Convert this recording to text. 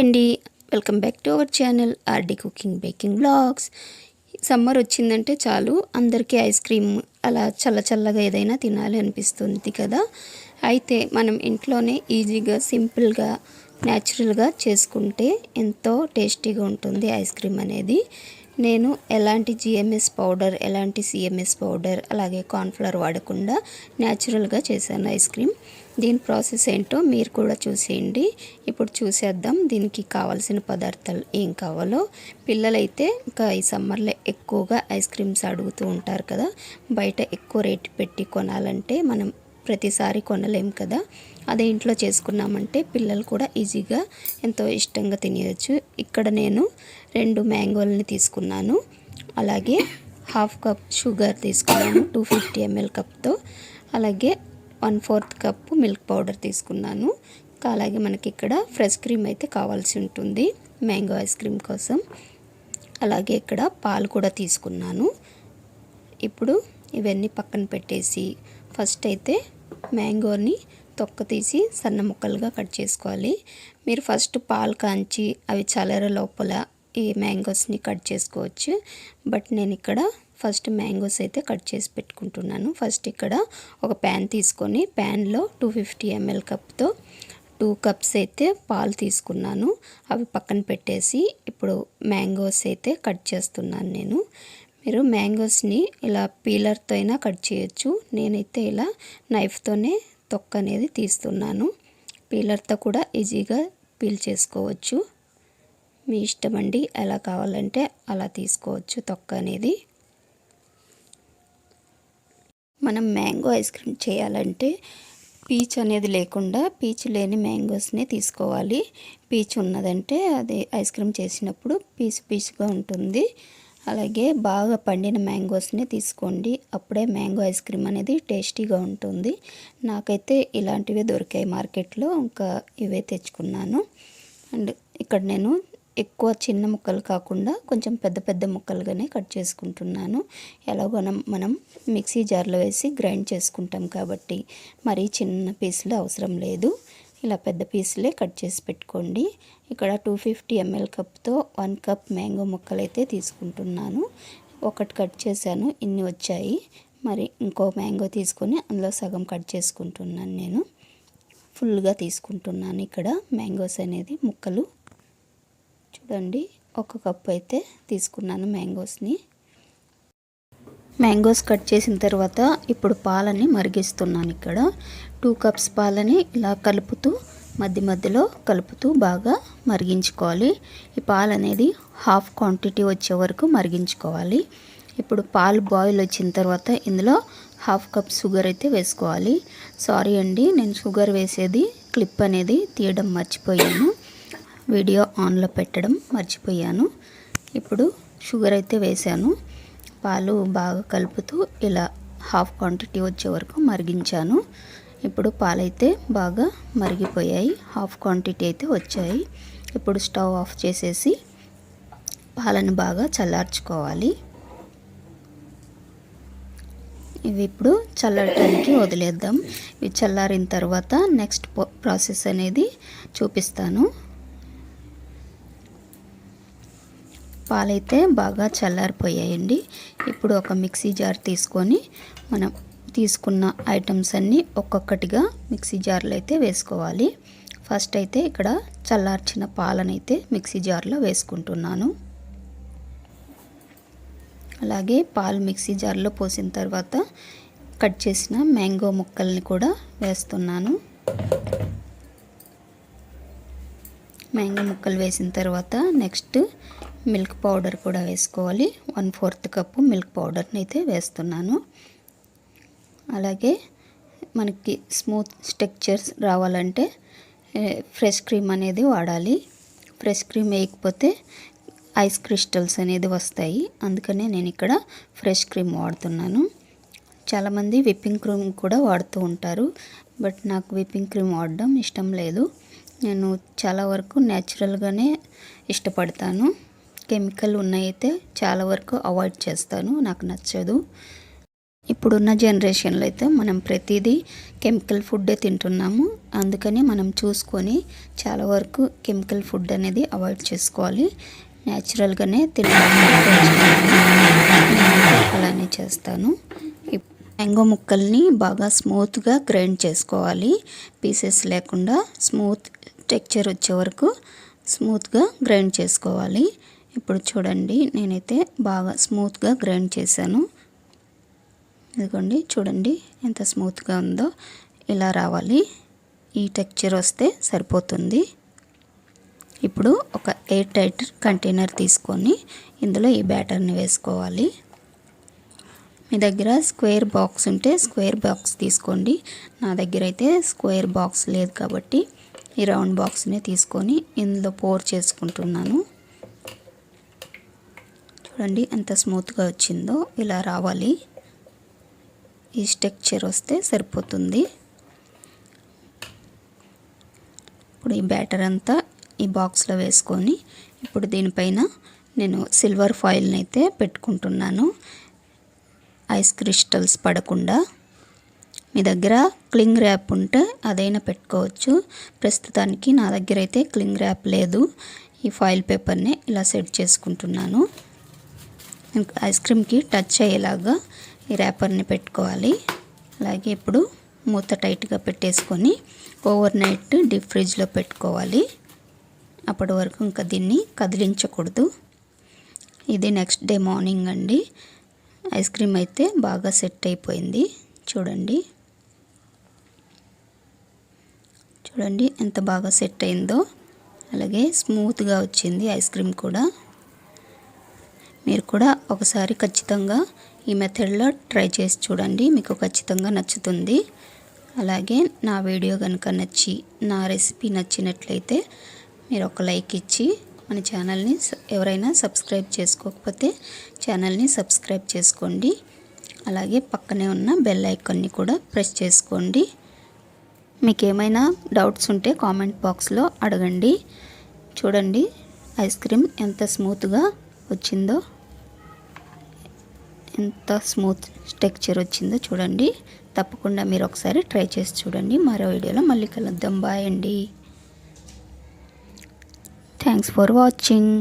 అండి. Welcome back to our channel RD cooking baking blogs summer వచ్చిందంటే చాలు అందరికీ ఐస్ క్రీమ్ అలా చల్ల చల్లగా ఏదైనా తినాలి అనిపిస్తుంది కదా. అయితే మనం ఇంట్లోనే ఈజీగా సింపుల్గా న్యాచురల్గా చేసుకుంటే ఎంతో టేస్టీగా ఉంటుంది ఐస్ క్రీమ్ అనేది. నేను ఎలాంటి జిఎంఎస్ పౌడర్ ఎలాంటి సిఎంఎస్ పౌడర్ అలాగే కార్న్ఫ్లవర్ వాడకుండా న్యాచురల్గా చేశాను ఐస్ క్రీమ్ దీని ప్రాసెస్ ఏంటో మీరు కూడా చూసేయండి. ఇప్పుడు చూసేద్దాం దీనికి కావాల్సిన పదార్థాలు ఏం కావాలో. పిల్లలైతే ఇంకా ఈ సమ్మర్లో ఎక్కువగా ఐస్ క్రీమ్స్ అడుగుతూ ఉంటారు కదా. బయట ఎక్కువ రేటు పెట్టి కొనాలంటే మనం ప్రతిసారి కొనలేం కదా. అదే ఇంట్లో చేసుకున్నామంటే పిల్లలు కూడా ఈజీగా ఎంతో ఇష్టంగా తినేయచ్చు. ఇక్కడ నేను రెండు మ్యాంగోల్ని తీసుకున్నాను. అలాగే హాఫ్ కప్ షుగర్ తీసుకున్నాను టూ ఫిఫ్టీ ఎంఎల్ కప్తో. అలాగే one fourth cup milk powder తీసుకున్నాను. అలాగే మనకి ఇక్కడ ఫ్రెష్ క్రీమ్ అయితే కావాల్సి ఉంటుంది మ్యాంగో ఐస్ క్రీమ్ కోసం. అలాగే ఇక్కడ పాలు కూడా తీసుకున్నాను. ఇప్పుడు ఇవన్నీ పక్కన పెట్టేసి ఫస్ట్ అయితే మ్యాంగోని తొక్క తీసి సన్న ముక్కలుగా కట్ చేసుకోవాలి. మీరు ఫస్ట్ పాలు కాంచి అవి చల్లర లోపల ఈ మ్యాంగోస్ని కట్ చేసుకోవచ్చు. బట్ నేను ఇక్కడ ఫస్ట్ మ్యాంగోస్ అయితే కట్ చేసి పెట్టుకుంటున్నాను. ఫస్ట్ ఇక్కడ ఒక ప్యాన్ తీసుకొని ప్యాన్లో టూ ఫిఫ్టీ ఎంఎల్ కప్తో టూ కప్స్ అయితే పాలు తీసుకున్నాను. అవి పక్కన పెట్టేసి ఇప్పుడు మ్యాంగోస్ అయితే కట్ చేస్తున్నాను నేను. మీరు మ్యాంగోస్ని ఇలా పీలర్తో అయినా కట్ చేయొచ్చు. నేనైతే ఇలా నైఫ్తోనే తొక్క అనేది తీస్తున్నాను. పీలర్తో కూడా ఈజీగా పీల్ చేసుకోవచ్చు. మీ ఇష్టం అండి ఎలా కావాలంటే అలా తీసుకోవచ్చు తొక్క అనేది. మనం మ్యాంగో ఐస్ క్రీమ్ చేయాలంటే పీచ్ అనేది లేకుండా పీచ్ లేని మ్యాంగోస్ని తీసుకోవాలి. పీచ్ ఉన్నదంటే అది ఐస్ క్రీమ్ చేసినప్పుడు పీచు పీచుగా ఉంటుంది. అలాగే బాగా పండిన మ్యాంగోస్ని తీసుకోండి. అప్పుడే మ్యాంగో ఐస్ క్రీమ్ అనేది టేస్టీగా ఉంటుంది. నాకైతే ఇలాంటివే దొరికాయి మార్కెట్లో. ఇంకా ఇవే తెచ్చుకున్నాను. అండ్ ఇక్కడ నేను ఎక్కువ చిన్న ముక్కలు కాకుండా కొంచెం పెద్ద పెద్ద ముక్కలుగానే కట్ చేసుకుంటున్నాను. ఎలాగో మనం మిక్సీ జార్లో వేసి గ్రైండ్ చేసుకుంటాం కాబట్టి మరీ చిన్న పీసులు అవసరం లేదు. ఇలా పెద్ద పీసులే కట్ చేసి పెట్టుకోండి. ఇక్కడ టూ ఫిఫ్టీ ఎంఎల్ కప్తో వన్ కప్ మ్యాంగో ముక్కలు అయితే తీసుకుంటున్నాను. ఒకటి కట్ చేశాను ఇన్ని వచ్చాయి. మరి ఇంకో మ్యాంగో తీసుకొని అందులో సగం కట్ చేసుకుంటున్నాను నేను. ఫుల్గా తీసుకుంటున్నాను ఇక్కడ మ్యాంగోస్ అనేది ముక్కలు. చూడండి ఒక కప్ అయితే తీసుకున్నాను మ్యాంగోస్ని. మ్యాంగోస్ కట్ చేసిన తర్వాత ఇప్పుడు పాలని మరిగిస్తున్నాను ఇక్కడ. టూ కప్స్ పాలని ఇలా కలుపుతూ మధ్య మధ్యలో కలుపుతూ బాగా మరిగించుకోవాలి. ఈ పాలు అనేది హాఫ్ క్వాంటిటీ వచ్చే వరకు మరిగించుకోవాలి. ఇప్పుడు పాలు బాయిల్ వచ్చిన తర్వాత ఇందులో హాఫ్ కప్ షుగర్ అయితే వేసుకోవాలి. సారీ అండి నేను షుగర్ వేసేది క్లిప్ అనేది తీయడం మర్చిపోయాను. వీడియో ఆన్లో పెట్టడం మర్చిపోయాను. ఇప్పుడు షుగర్ అయితే వేసాను. పాలు బాగా కలుపుతూ ఇలా హాఫ్ క్వాంటిటీ వచ్చే వరకు మరిగించాను. ఇప్పుడు పాలైతే బాగా మరిగిపోయాయి. హాఫ్ క్వాంటిటీ అయితే వచ్చాయి. ఇప్పుడు స్టవ్ ఆఫ్ చేసేసి పాలను బాగా చల్లార్చుకోవాలి. ఇవి ఇప్పుడు చల్లటానికి వదిలేద్దాం. ఇవి చల్లారిన తర్వాత నెక్స్ట్ ప్రాసెస్ అనేది చూపిస్తాను. పాలైతే బాగా చల్లారిపోయాయండి. ఇప్పుడు ఒక మిక్సీ జార్ తీసుకొని మనం తీసుకున్న ఐటమ్స్ అన్నీ ఒక్కొక్కటిగా మిక్సీ జార్లో అయితే వేసుకోవాలి. ఫస్ట్ అయితే ఇక్కడ చల్లార్చిన పాలనైతే మిక్సీ జార్లో వేసుకుంటున్నాను. అలాగే పాలు మిక్సీ జార్లో పోసిన తర్వాత కట్ చేసిన మ్యాంగో ముక్కల్ని కూడా వేస్తున్నాను. మ్యాంగో ముక్కలు వేసిన తర్వాత నెక్స్ట్ మిల్క్ పౌడర్ కూడా వేసుకోవాలి. వన్ ఫోర్త్ కప్పు మిల్క్ పౌడర్ని అయితే వేస్తున్నాను. అలాగే మనకి స్మూత్ స్టెక్చర్స్ రావాలంటే ఫ్రెష్ క్రీమ్ అనేది వాడాలి. ఫ్రెష్ క్రీమ్ వేయకపోతే ఐస్ క్రిస్టల్స్ అనేది వస్తాయి. అందుకనే నేను ఇక్కడ ఫ్రెష్ క్రీమ్ వాడుతున్నాను. చాలామంది విప్పింగ్ క్రీమ్ కూడా వాడుతూ ఉంటారు. బట్ నాకు విప్పింగ్ క్రీమ్ వాడడం ఇష్టం లేదు. నేను చాలా వరకు న్యాచురల్గానే ఇష్టపడతాను. కెమికల్ ఉన్నాయైతే చాలా వరకు అవాయిడ్ చేస్తాను నాకు నచ్చదు. ఇప్పుడున్న జనరేషన్లో అయితే మనం ప్రతిదీ కెమికల్ ఫుడ్డే తింటున్నాము. అందుకని మనం చూసుకొని చాలా వరకు కెమికల్ ఫుడ్ అనేది అవాయిడ్ చేసుకోవాలి. న్యాచురల్గానే తినాలి అలానే చేస్తాను. మ్యాంగో ముక్కల్ని బాగా స్మూత్గా గ్రైండ్ చేసుకోవాలి. పీసెస్ లేకుండా స్మూత్ టెక్చర్ వచ్చే వరకు స్మూత్గా గ్రైండ్ చేసుకోవాలి. ఇప్పుడు చూడండి నేనైతే బాగా స్మూత్గా గ్రైండ్ చేశాను. ఇదిగోండి చూడండి ఎంత స్మూత్గా ఉందో. ఇలా రావాలి. ఈ టెక్చర్ వస్తే సరిపోతుంది. ఇప్పుడు ఒక ఎయిర్ టైట్ కంటైనర్ తీసుకొని ఇందులో ఈ బ్యాటర్ని వేసుకోవాలి. మీ దగ్గర స్క్వేర్ బాక్స్ ఉంటే స్క్వేర్ బాక్స్ తీసుకోండి. నా దగ్గర అయితే స్క్వేర్ బాక్స్ లేదు కాబట్టి ఈ రౌండ్ బాక్స్ని తీసుకొని ఇందులో పోర్ చేసుకుంటున్నాను. చూడండి ఎంత స్మూత్గా వచ్చిందో ఇలా రావాలి. ఈ స్ట్రక్చర్ వస్తే సరిపోతుంది. ఇప్పుడు ఈ బ్యాటర్ అంతా ఈ బాక్స్లో వేసుకొని ఇప్పుడు దీనిపైన నేను సిల్వర్ ఫాయిల్ని అయితే పెట్టుకుంటున్నాను. ఐస్ క్రిస్టల్స్ పడకుండా. మీ దగ్గర క్లింగ్ ర్యాప్ ఉంటే అదైనా పెట్టుకోవచ్చు. ప్రస్తుతానికి నా దగ్గర అయితే క్లింగ్ ర్యాప్ లేదు. ఈ ఫాయిల్ పేపర్ని ఇలా సెట్ చేసుకుంటున్నాను. ఐస్ క్రీమ్కి టచ్ అయ్యేలాగా ఈ ర్యాపర్ని పెట్టుకోవాలి. అలాగే ఇప్పుడు మూత టైట్గా పెట్టేసుకొని ఓవర్ నైట్ డీప్ ఫ్రిడ్జ్లో పెట్టుకోవాలి. అప్పటి వరకు ఇంకా దీన్ని కదిలించకూడదు. ఇది నెక్స్ట్ డే మార్నింగ్ అండి. ఐస్ క్రీమ్ అయితే బాగా సెట్ అయిపోయింది. చూడండి. చూడండి ఎంత బాగా సెట్ అయిందో. అలాగే స్మూత్గా వచ్చింది ఐస్ క్రీమ్ కూడా. మీరు కూడా ఒకసారి ఖచ్చితంగా ఈ మెథడ్లో ట్రై చేసి చూడండి. మీకు ఖచ్చితంగా నచ్చుతుంది. అలాగే నా వీడియో కనుక నచ్చి నా రెసిపీ నచ్చినట్లయితే మీరు ఒక లైక్ ఇచ్చి మన ఛానల్ని ఎవరైనా సబ్స్క్రైబ్ చేసుకోకపోతే ఛానల్ని సబ్స్క్రైబ్ చేసుకోండి. అలాగే పక్కనే ఉన్న బెల్ ఐకాన్ని కూడా ప్రెస్ చేసుకోండి. మీకు ఏమైనా డౌట్స్ ఉంటే కామెంట్ బాక్స్లో అడగండి. చూడండి ఐస్ క్రీమ్ ఎంత స్మూత్గా వచ్చిందో. ఎంత స్మూత్ టెక్చర్ వచ్చిందో చూడండి. తప్పకుండా మీరు ఒకసారి ట్రై చేసి చూడండి. మరో వీడియోలో మళ్ళీ కలుద్దాం. బాయ్ అండి. Thanks for watching